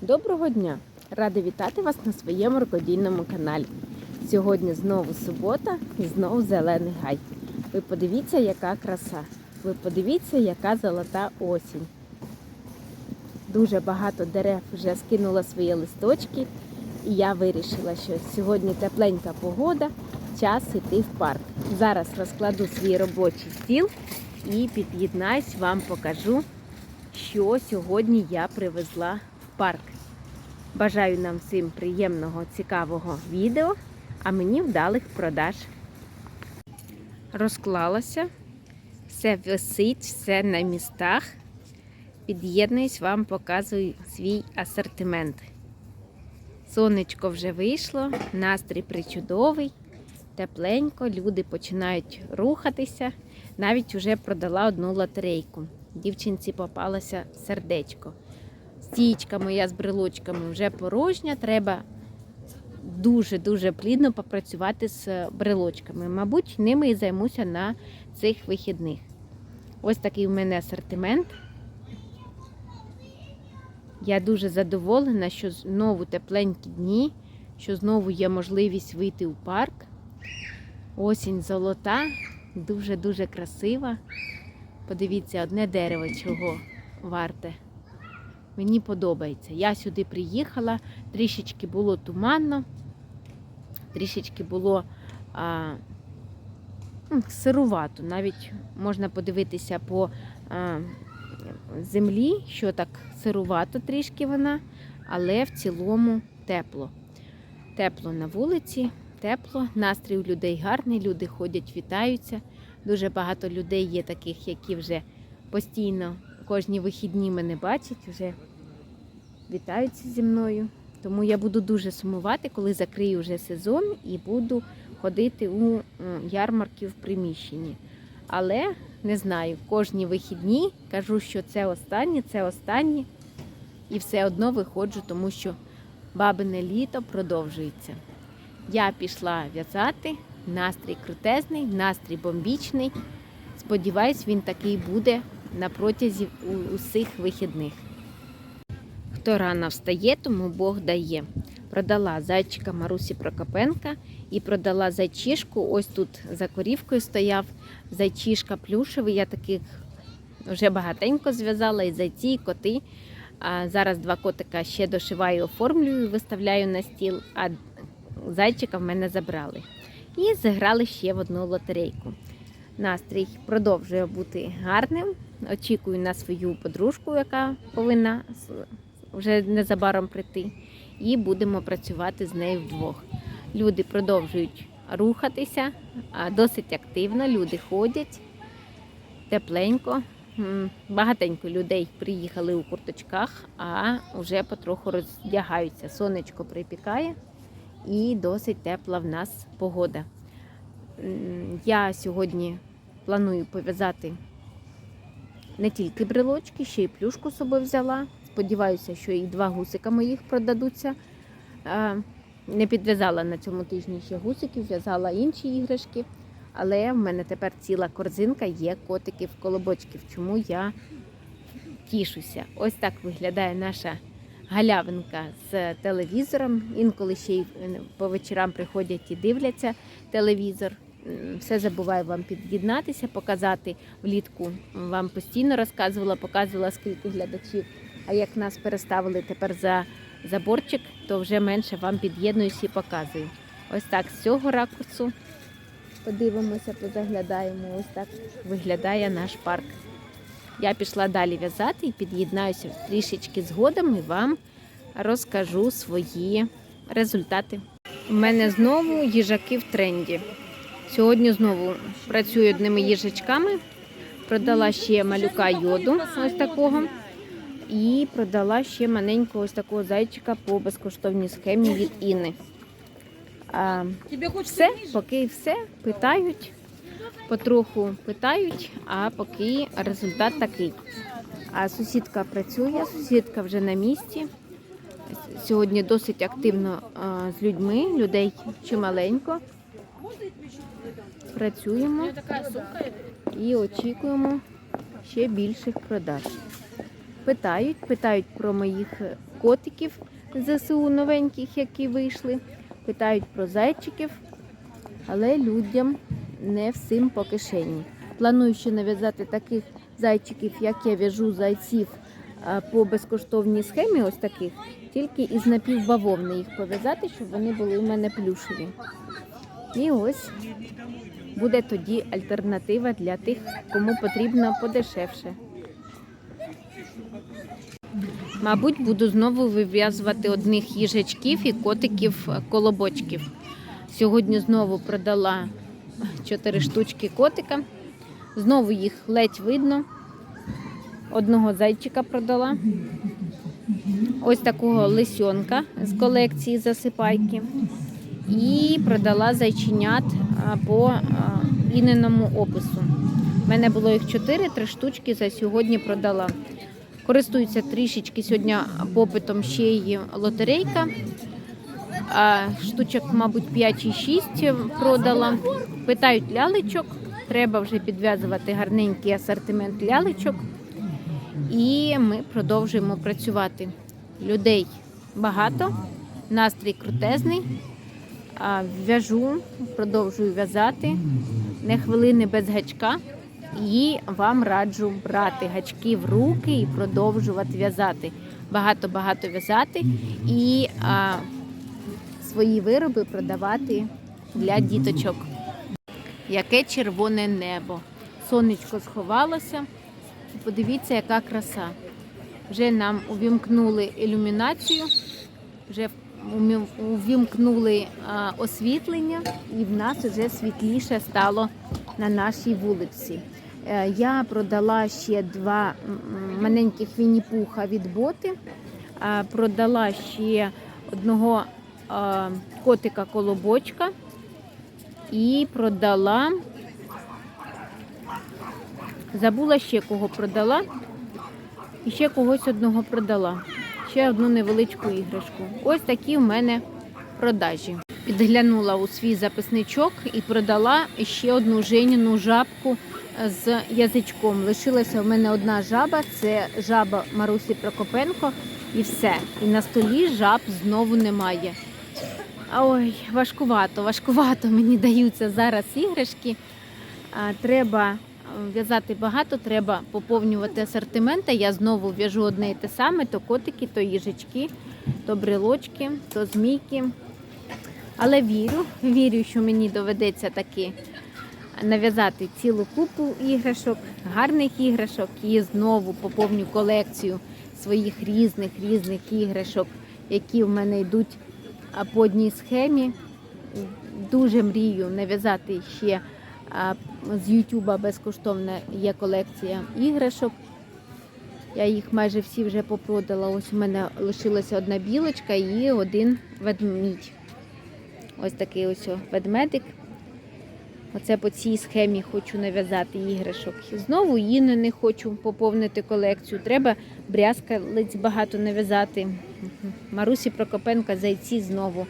Доброго дня! Рада вітати вас на своєму рукодільному каналі. Сьогодні знову субота і знову зелений гай. Ви подивіться, яка краса. Ви подивіться, яка золота осінь. Дуже багато дерев вже скинуло свої листочки, і я вирішила, що сьогодні тепленька погода, час іти в парк. Зараз розкладу свій робочий стіл і під'єднаюсь, вам покажу, що сьогодні я привезла парк. Бажаю нам всім приємного, цікавого відео, а мені вдалих продаж. Розклалася, все висить, все на містах. Під'єднуюсь, вам показую свій асортимент. Сонечко вже вийшло, настрій причудовий, тепленько, люди починають рухатися. Навіть вже продала одну лотерейку. Дівчинці попалося сердечко. Стічка моя з брелочками вже порожня. Треба дуже-дуже плідно попрацювати з брелочками. Мабуть, ними і займуся на цих вихідних. Ось такий у мене асортимент. Я дуже задоволена, що знову тепленькі дні, що знову є можливість вийти у парк. Осінь золота, дуже-дуже красива. Подивіться, одне дерево чого варте. Мені подобається. Я сюди приїхала, трішечки було туманно, трішечки було а, сирувато. Навіть можна подивитися по а, землі, що так сирувато трішки вона, але в цілому тепло. Тепло на вулиці, тепло, настрій у людей гарний, люди ходять, вітаються. Дуже багато людей є таких, які вже постійно кожні вихідні мене бачать, вже вітаються зі мною. Тому я буду дуже сумувати, коли закрию вже сезон і буду ходити у ярмарки в приміщенні. Але не знаю, кожні вихідні кажу, що це останнє, це останнє. І все одно виходжу, тому що бабине літо продовжується. Я пішла в'язати, настрій крутезний, настрій бомбічний. Сподіваюсь, він такий буде на протязі усіх вихідних. Хто рано встає, тому Бог дає. Продала зайчика Марусі Прокопенка і продала зайчишку. Ось тут за корівкою стояв зайчишка плюшевий. Я таких вже багатенько зв'язала, і зайці, і коти. А зараз два котика ще дошиваю, оформлюю, виставляю на стіл, а зайчика в мене забрали. І зіграли ще в одну лотерейку. Настрій продовжує бути гарним. Очікую на свою подружку, яка повинна вже незабаром прийти. І будемо працювати з нею вдвох. Люди продовжують рухатися досить активно. Люди ходять тепленько. Багатенько людей приїхали у курточках, а вже потроху роздягаються. Сонечко припікає і досить тепла в нас погода. Я сьогодні планую пов'язати не тільки брелочки, ще й плюшку собою взяла. Сподіваюся, що і два гусика моїх продадуться. Е, Не підв'язала на цьому тижні ще гусиків, в'язала інші іграшки. Але в мене тепер ціла корзинка є котиків колобочків, чому я тішуся. Ось так виглядає наша галявинка з телевізором. Інколи ще й е, по вечорам приходять і дивляться телевізор. Все забуваю вам під'єднатися, показати влітку. Вам постійно розказувала, показувала скільки глядачів. А як нас переставили тепер за заборчик, то вже менше вам під'єднуюсь і показую. Ось так з цього ракурсу подивимося, позаглядаємо. Ось так виглядає наш парк. Я пішла далі в'язати і під'єднаюся трішечки згодом і вам розкажу свої результати. У мене знову їжаки в тренді. Сьогодні знову працюю одними їжачками. Продала ще малюка йоду, ось такого. І продала ще маленького ось такого зайчика по безкоштовній схемі від Інни. А, все, поки все питають, потроху питають, а поки результат такий. А сусідка працює, сусідка вже на місці. Сьогодні досить активно а, з людьми, людей чималенько. Працюємо і очікуємо ще більших продаж. Питають, питають про моїх е, котиків ЗСУ новеньких, які вийшли, питають про зайчиків, але людям не всім по кишені. Планую ще нав'язати таких зайчиків, як я в'яжу зайців по безкоштовній схемі, ось таких, тільки із напівбавовни їх пов'язати, щоб вони були у мене плюшеві. І ось буде тоді альтернатива для тих, кому потрібно подешевше. Мабуть, буду знову вив'язувати одних їжачків і котиків е, колобочків. Сьогодні знову продала 4 штучки котика. Знову їх ледь видно. Одного зайчика продала. Ось такого лисьонка з колекції засипайки. І продала зайченят а, по іненому опису. У мене було їх 4, 3 штучки за сьогодні продала. Користуються трішечки сьогодні попитом ще й лотерейка. Штучок, мабуть, 5 чи 6 продала. Питають лялечок. Треба вже підв'язувати гарненький асортимент лялечок. І ми продовжуємо працювати. Людей багато, настрій крутезний. В'яжу, продовжую в'язати. Не хвилини без гачка. І вам раджу брати гачки в руки і продовжувати в'язати. Багато-багато в'язати і а, свої вироби продавати для діточок. Яке червоне небо. Сонечко сховалося. Подивіться, яка краса. Вже нам увімкнули ілюмінацію, вже увімкнули освітлення, і в нас вже світліше стало на нашій вулиці. Е, Я продала ще два маленьких вінні-пуха від боти, продала ще одного а, котика колобочка і продала. Забула ще кого продала. І ще когось одного продала. Ще одну невеличку іграшку. Ось такі в мене продажі. Підглянула у свій записничок і продала ще одну Женіну жабку з язичком. Лишилася в мене одна жаба, це жаба Марусі Прокопенко, і все. І на столі жаб знову немає. Ой, важкувато, важкувато мені даються зараз іграшки. Треба е, в'язати багато, треба поповнювати асортименти. Я знову в'яжу одне і те саме: то котики, то їжачки, то брелочки, то змійки. Але вірю, вірю, що мені доведеться таки нав'язати цілу купу іграшок, гарних іграшок і знову поповню колекцію своїх різних різних іграшок, які в мене йдуть по одній схемі. Дуже мрію нав'язати ще з Ютуба безкоштовна є колекція іграшок. Я їх майже всі вже попродала. Ось у мене лишилася одна білочка і один ведмідь. Ось такий ось ведмедик. Оце по цій схемі хочу нав'язати іграшок. Знову їни не хочу поповнити колекцію. Треба брязкалиць багато нав'язати. Марусі Прокопенка зайці знову.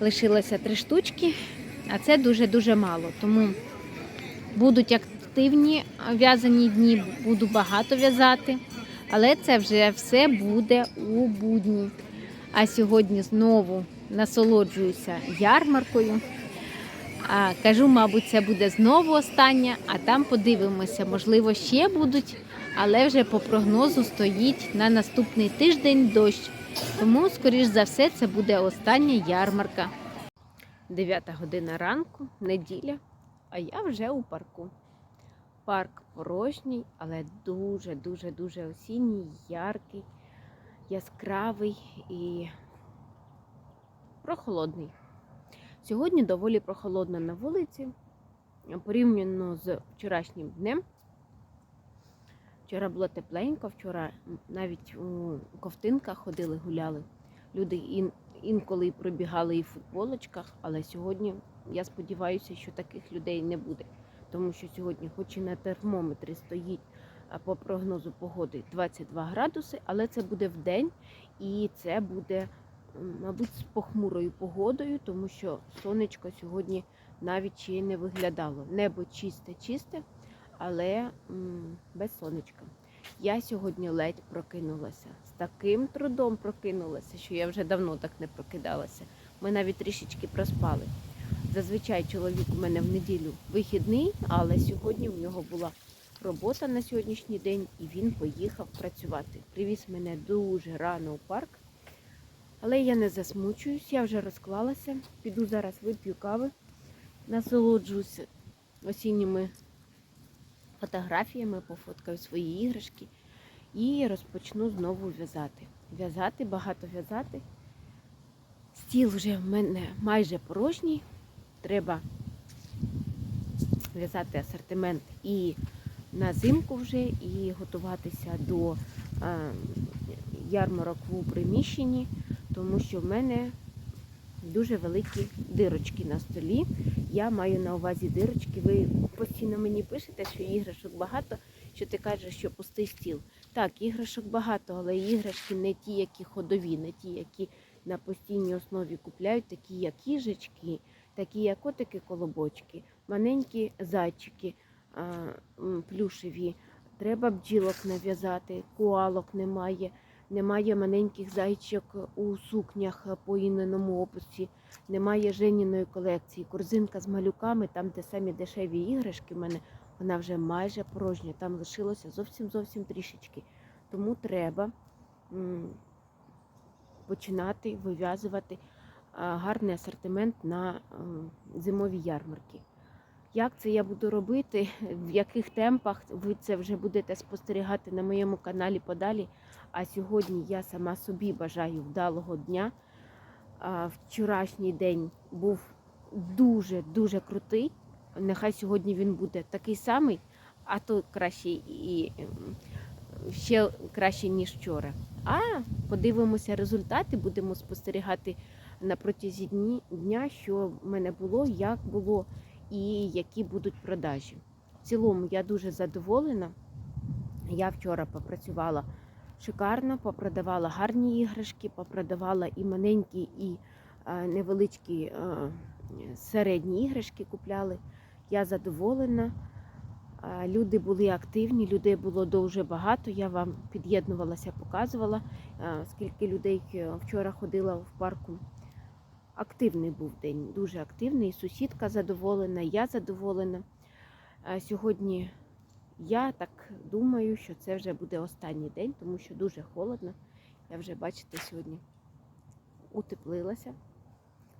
Лишилося три штучки, а це дуже-дуже мало. Тому будуть активні в'язані дні, буду багато в'язати. Але це вже все буде у будні. А сьогодні знову насолоджуюся ярмаркою. А, кажу, мабуть, це буде знову остання, а там подивимося, можливо, ще будуть, але вже по прогнозу стоїть на наступний тиждень дощ. Тому, скоріш за все, це буде остання ярмарка. 9 година ранку, неділя, а я вже у парку. Парк порожній, але дуже-дуже дуже осінній, яркий, яскравий і прохолодний. Сьогодні доволі прохолодно на вулиці, порівняно з вчорашнім днем. Вчора було тепленько, вчора навіть у ковтинках ходили, гуляли. Люди ін, інколи пробігали і в футболочках, але сьогодні я сподіваюся, що таких людей не буде. Тому що сьогодні, хоч і на термометрі стоїть по прогнозу погоди 22 градуси, але це буде в день і це буде мабуть, з похмурою погодою, тому що сонечко сьогодні навіть ще й не виглядало. Небо чисте, чисте, але без сонечка. Я сьогодні ледь прокинулася. З таким трудом прокинулася, що я вже давно так не прокидалася. Ми навіть трішечки проспали. Зазвичай чоловік у мене в неділю вихідний, але сьогодні в нього була робота на сьогоднішній день і він поїхав працювати. Привіз мене дуже рано у парк. Але я не засмучуюсь, я вже розклалася. Піду зараз вип'ю кави, насолоджуюся осінніми фотографіями, пофоткаю свої іграшки і розпочну знову в'язати. В'язати, багато в'язати. Стіл вже в мене майже порожній. Треба в'язати асортимент і на зимку вже, і готуватися до е, ярмарок у приміщенні, тому що в мене дуже великі дирочки на столі. Я маю на увазі дирочки. Ви постійно мені пишете, що іграшок багато, що ти кажеш, що пустий стіл. Так, іграшок багато, але іграшки не ті, які ходові, не ті, які на постійній основі купляють, такі як їжачки, такі як котики колобочки, маленькі зайчики плюшеві. Треба бджілок нав'язати, коалок немає, немає маленьких зайчик у сукнях по інному описі, немає Женіної колекції. Корзинка з малюками, там, де самі дешеві іграшки в мене, вона вже майже порожня. Там лишилося зовсім зовсім трішечки. Тому треба починати вив'язувати гарний асортимент на зимові ярмарки. Як це я буду робити, в яких темпах ви це вже будете спостерігати на моєму каналі подалі. А сьогодні я сама собі бажаю вдалого дня. Вчорашній день був дуже-дуже крутий. Нехай сьогодні він буде такий самий, а то краще і ще краще, ніж вчора. А подивимося результати, будемо спостерігати на протязі дня, що в мене було, як було і які будуть продажі. В цілому я дуже задоволена. Я вчора попрацювала шикарно, попродавала гарні іграшки, попродавала і маленькі, і е, невеличкі е, середні іграшки купляли. Я задоволена. Е, Люди були активні, людей було дуже багато. Я вам під'єднувалася, показувала, скільки людей вчора ходила в парку. Активний був день, дуже активний. Сусідка задоволена, я задоволена. Е, Сьогодні я так думаю, що це вже буде останній день, тому що дуже холодно. Я вже, бачите, сьогодні утеплилася,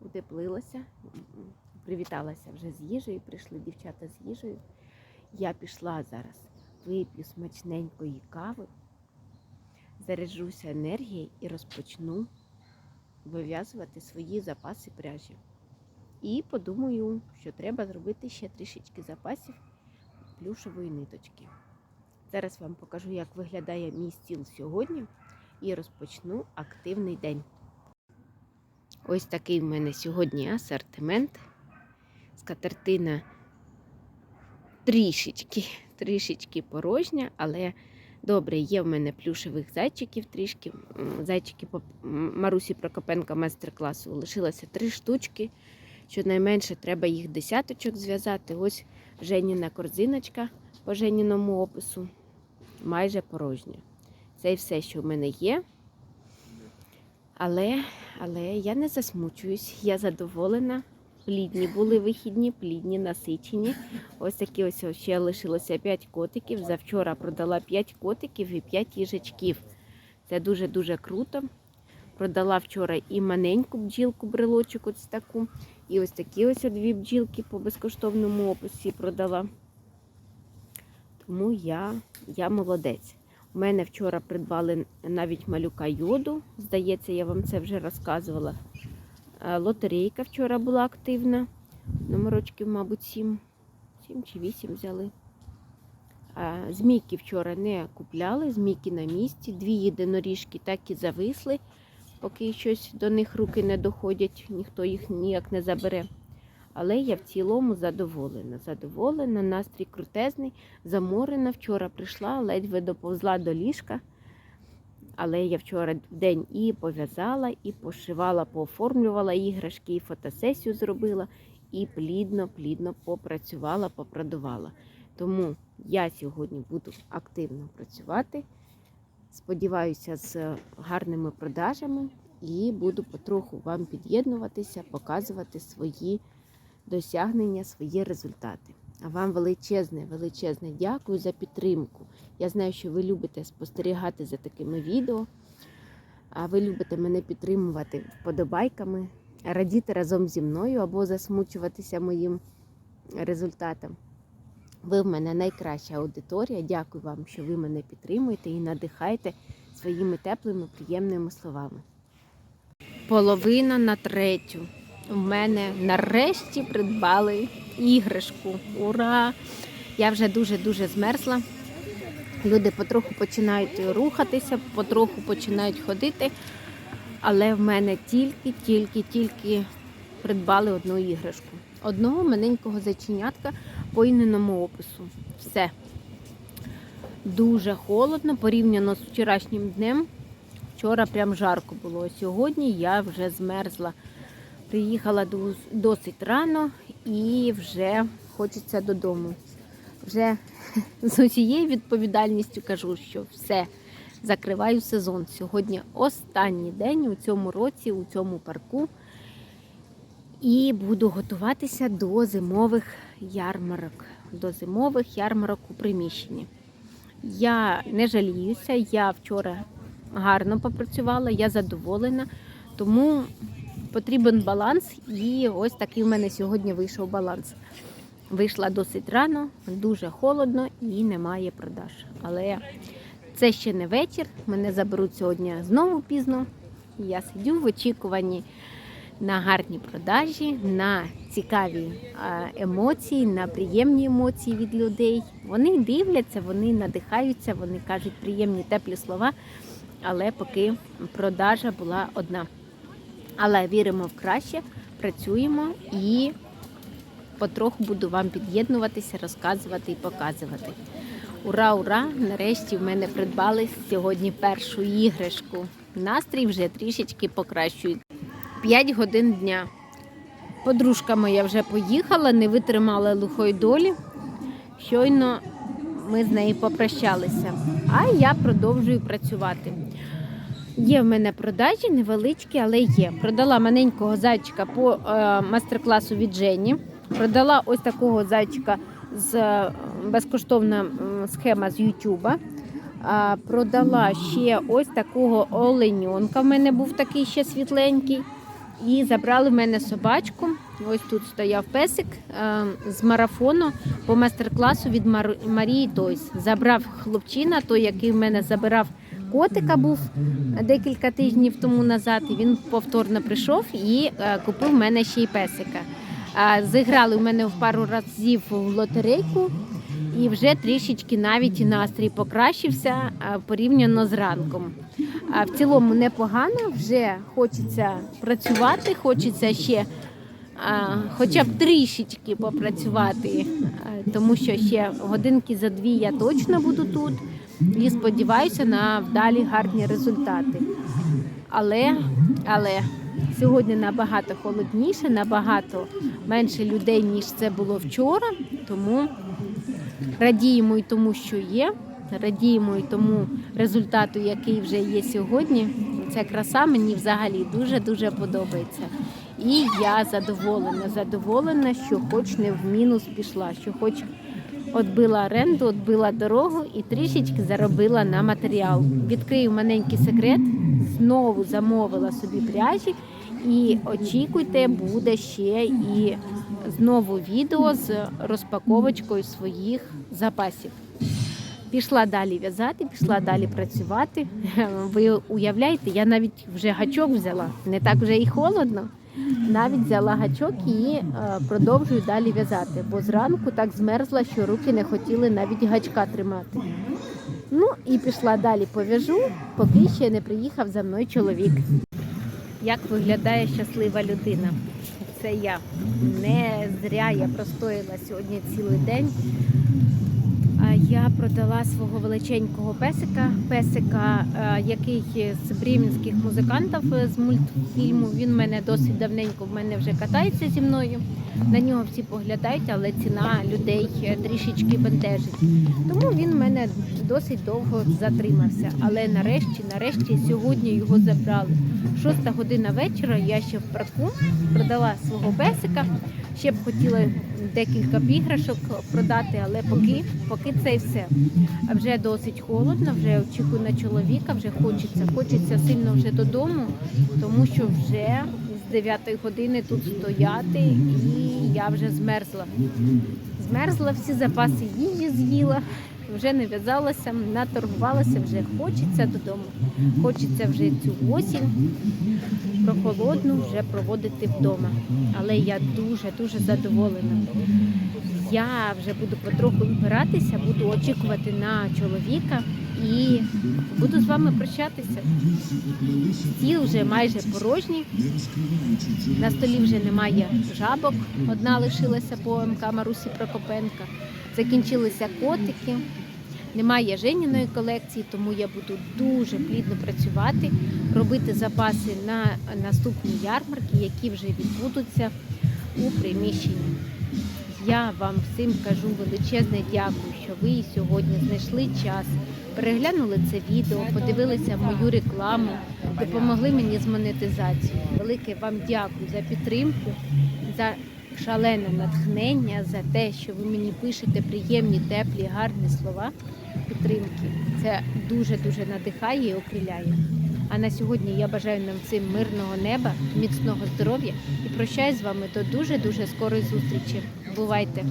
утеплилася, привіталася вже з їжею, прийшли дівчата з їжею. Я пішла зараз, вип'ю смачненької кави, заряджуся енергією і розпочну вив'язувати свої запаси пряжі. І подумаю, що треба зробити ще трішечки запасів плюшової ниточки. Зараз вам покажу, як виглядає мій стіл сьогодні, і розпочну активний день. Ось такий в мене сьогодні асортимент. Скатертина трішечки, трішечки порожня, але добре, є в мене плюшевих зайчиків трішки. Зайчики по Марусі Прокопенка майстер-класу лишилося три штучки. Щонайменше треба їх десяточок зв'язати. Ось Женіна корзиночка по Женіному опису. Майже порожня. Це і все, що в мене є. Але, але я не засмучуюсь, я задоволена. Плідні були вихідні, плідні, насичені. Ось такі ось ще лишилося 5 котиків. Завчора продала 5 котиків і 5 їжачків. Це дуже-дуже круто. Продала вчора і маленьку бджілку, брелочок, ось таку. І ось такі ось дві бджілки по безкоштовному описі продала. Тому я, я молодець. У мене вчора придбали навіть малюка йоду. Здається, я вам це вже розказувала. Е, Лотерейка вчора була активна. Номерочків, мабуть, 7, 7 чи 8 взяли. Е, Змійки вчора не купляли, змійки на місці. Дві єдиноріжки так і зависли, поки щось до них руки не доходять, ніхто їх ніяк не забере. Але я в цілому задоволена. Задоволена, настрій крутезний, заморена. Вчора прийшла, ледве доповзла до ліжка. Але я вчора в день і пов'язала, і пошивала, пооформлювала іграшки, і фотосесію зробила, і плідно, плідно попрацювала, попродавала. Тому Я сьогодні буду активно працювати. Сподіваюся, з гарними продажами і буду потроху вам під'єднуватися, показувати свої досягнення, свої результати. А вам величезне, величезне дякую за підтримку. Я знаю, що ви любите спостерігати за такими відео, а ви любите мене підтримувати вподобайками, радіти разом зі мною або засмучуватися моїм результатам. Ви в мене найкраща аудиторія. Дякую вам, що ви мене підтримуєте і надихаєте своїми теплими, приємними словами. Половина на третю. У мене нарешті придбали іграшку. Ура! Я вже дуже-дуже змерзла. Люди потроху починають рухатися, потроху починають ходити. Але в мене тільки, тільки, тільки придбали одну іграшку. Одного маленького зайченятка по інному опису. Все. Дуже холодно порівняно з вчорашнім днем. Вчора прям жарко було. Сьогодні я вже змерзла. Приїхала досить рано і вже хочеться додому. Вже з усією відповідальністю кажу, що все, закриваю сезон. Сьогодні останній день у цьому році, у цьому парку. І буду готуватися до зимових ярмарок. До зимових ярмарок у приміщенні. Я не жаліюся, я вчора гарно попрацювала, я задоволена, тому потрібен баланс, і ось такий в мене сьогодні вийшов баланс. Вийшла досить рано, дуже холодно і немає продаж. Але це ще не вечір. Мене заберуть сьогодні знову пізно. Я сидю в очікуванні на гарні продажі, на цікаві емоції, на приємні емоції від людей. Вони дивляться, вони надихаються, вони кажуть приємні теплі слова, але поки продажа була одна. Але віримо в краще, працюємо і потроху буду вам під'єднуватися, розказувати і показувати. Ура, ура! Нарешті в мене придбали сьогодні першу іграшку. Настрій вже трішечки покращує. 5 годин дня. Подружка моя вже поїхала, не витримала лихої долі. Щойно ми з нею попрощалися. А я продовжую працювати. Є в мене продажі невеличкі, але є. Продала маленького зайчика по е, майстер-класу від Жені. Продала ось такого зайчика з е, безкоштовна схема з Ютуба. Продала ще ось такого оленьонка. В мене був такий ще світленький. І забрали в мене собачку. Ось тут стояв песик е, з марафону по майстер-класу від Мар- Марії Тойс. Забрав хлопчина, той, який в мене забирав котика, був декілька тижнів тому назад. І він повторно прийшов і е, купив в мене ще й песика. Зіграли в мене в пару разів в лотерейку. І вже трішечки навіть настрій покращився порівняно з ранком. А в цілому непогано, вже хочеться працювати, хочеться ще а, хоча б трішечки попрацювати, тому що ще годинки за дві я точно буду тут і сподіваюся на вдалі гарні результати. Але, але сьогодні набагато холодніше, набагато менше людей, ніж це було вчора, тому радіємо і тому, що є. Радіємо і тому результату, який вже є сьогодні. Ця краса мені взагалі дуже-дуже подобається. І я задоволена, задоволена, що хоч не в мінус пішла, що хоч відбила оренду, відбила дорогу і трішечки заробила на матеріал. Відкрию маленький секрет, знову замовила собі пряжі і очікуйте, буде ще і знову відео з розпаковочкою своїх запасів. Пішла далі в'язати, пішла далі працювати. Ви уявляєте, я навіть вже гачок взяла, не так вже і холодно. Навіть взяла гачок і е, продовжую далі в'язати, бо зранку так змерзла, що руки не хотіли навіть гачка тримати. Ну і пішла далі пов'яжу, поки ще не приїхав за мною чоловік. Як виглядає щаслива людина? Це я. Не зря я простояла сьогодні цілий день. Я продала свого величенького песика, песика, е, який з брімінських музикантів е, з мультфільму. Він мене досить давненько в мене вже катається зі мною. На нього всі поглядають, але ціна людей е, трішечки бентежить. Тому він в мене досить довго затримався. Але нарешті, нарешті, сьогодні його забрали. Шоста година вечора. Я ще в парку продала свого песика. Ще б хотіла декілька іграшок продати, але поки, поки це і все. А вже досить холодно, вже очікую на чоловіка, вже хочеться, хочеться сильно вже додому, тому що вже з 9 години тут стояти і я вже змерзла. Змерзла всі запаси їжі з'їла, вже не в'язалася, наторгувалася, вже хочеться додому. Хочеться вже цю осінь прохолодну вже проводити вдома. Але я дуже дуже задоволена. Я вже буду потроху вибиратися, буду очікувати на чоловіка і буду з вами прощатися. Стіл вже майже порожній. На столі вже немає жабок. Одна лишилася по МК Марусі Прокопенка. Закінчилися котики. Немає Женіної колекції, тому я буду дуже плідно працювати, робити запаси на наступні ярмарки, які вже відбудуться у приміщенні. Я вам всім кажу величезне дякую, що ви сьогодні знайшли час, переглянули це відео, подивилися мою рекламу, допомогли мені з монетизацією. Велике вам дякую за підтримку, за шалене натхнення, за те, що ви мені пишете приємні, теплі, гарні слова підтримки. Це дуже-дуже надихає і окриляє. А на сьогодні я бажаю нам всім мирного неба, міцного здоров'я і прощаюсь з вами до дуже-дуже скорої зустрічі. Бувайте!